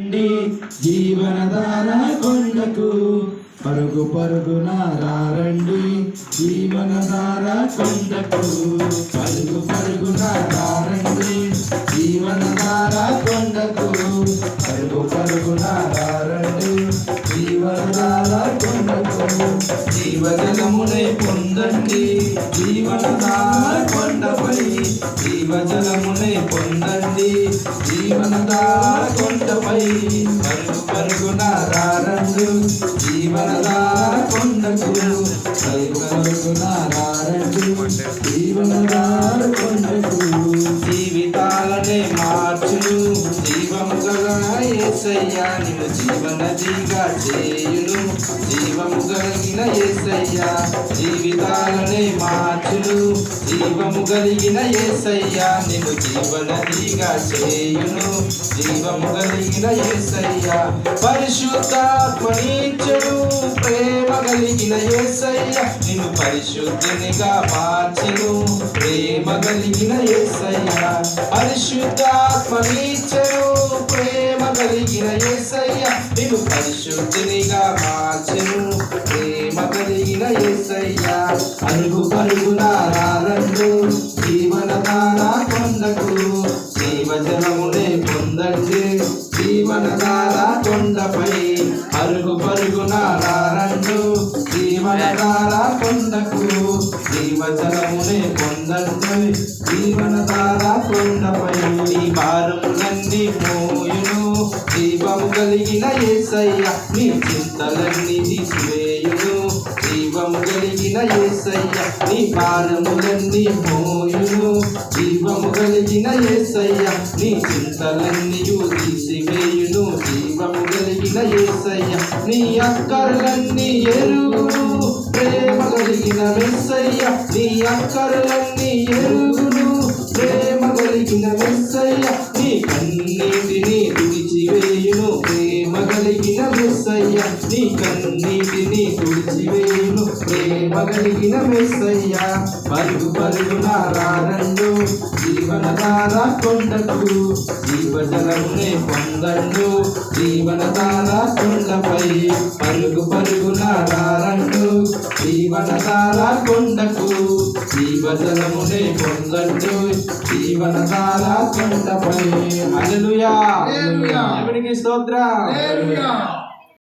రండి జీవనధార కొండకు పరుగు పరుగున రండి జీవనధార కొండకు పరుగు పరుగున రండి జీవనధార కొండకు పరుగు పరుగున రండి జీవనధార కొండకు జీవజలమునై పొందండి. జీవనదార కొండపై జీవజలమునై పొందండి. జీవనదార కొండపై పరుగు పరుగున రారండు జీవనదార కొండకు పరుగు పరుగున రారండు జీవనదార కొండకు జీవితాలనే మార్చును. జీవము గల ఏసయ్యా నిన్ను జీవన జీగా చేయు కలిగిన యేసయ్యా జీవితాలని మార్చులు. జీవము కలిగిన యేసయ్యా నిన్ను జీవనదిగా చేయును. జీవము కలిగిన యేసయ్యా పరిశుద్ధాత్మనీచుడు ప్రేమ కలిగిన యేసయ్యా నిన్ను పరిశుద్ధినిగా మార్చును. ప్రేమ కలిగిన యేసయ్యా పరిశుద్ధాత్మనీచుడు ప్రేమ కలిగిన యేసయ్యా నిన్ను పరిశుద్ధినిగా మార్చును. అరుగు రారండు జీవన దాన కొండకు జీవజలమునే పొందండి. జీవన దాన కొండపై అరుగు పరుగున రారండు. జీవన దాన కొండకు జీవజలమునే పొందండి. జీవన దాన కొండపై నీ భారములన్నీ మోయును. దీపము కలిగిన ఏసయ్య నీ చింతలన్నీ తీసివేయును. జీవము కలిగిన యేసయ్య నీ భారములన్నీ పోయును. జీవము కలిగిన ఏసయ్య నీ చింతలన్నీ తీసివేయును జీవము కలిగిన ఏసయ్య నీ అక్కర్లన్నీ ఎరుగును ప్రేమ కలిగిన మెస్సయ్య నీ అక్కర్లన్నీ ఎరుగును. ప్రేమ కలిగిన మెస్సయ్య నీ కన్నీటిని తుడిచివేయును. ప్రేమ కలిగిన మెస్సయ్య నీ కన్నీటిని తుడిచివేయును. ప్రేమ కలిగిన మెస్సయ్య పరుగు పరుగున రారండు జీవనధార కొండకు జీవజలమునే పొందండు. జీవనధార కొండపై పరుగు పరుగున రారండు జీవనధార కొండకు జీవజలమునే పొందండు. జీవనధార కొండపై. హల్లెలూయా. దేవునికి స్తోత్రం.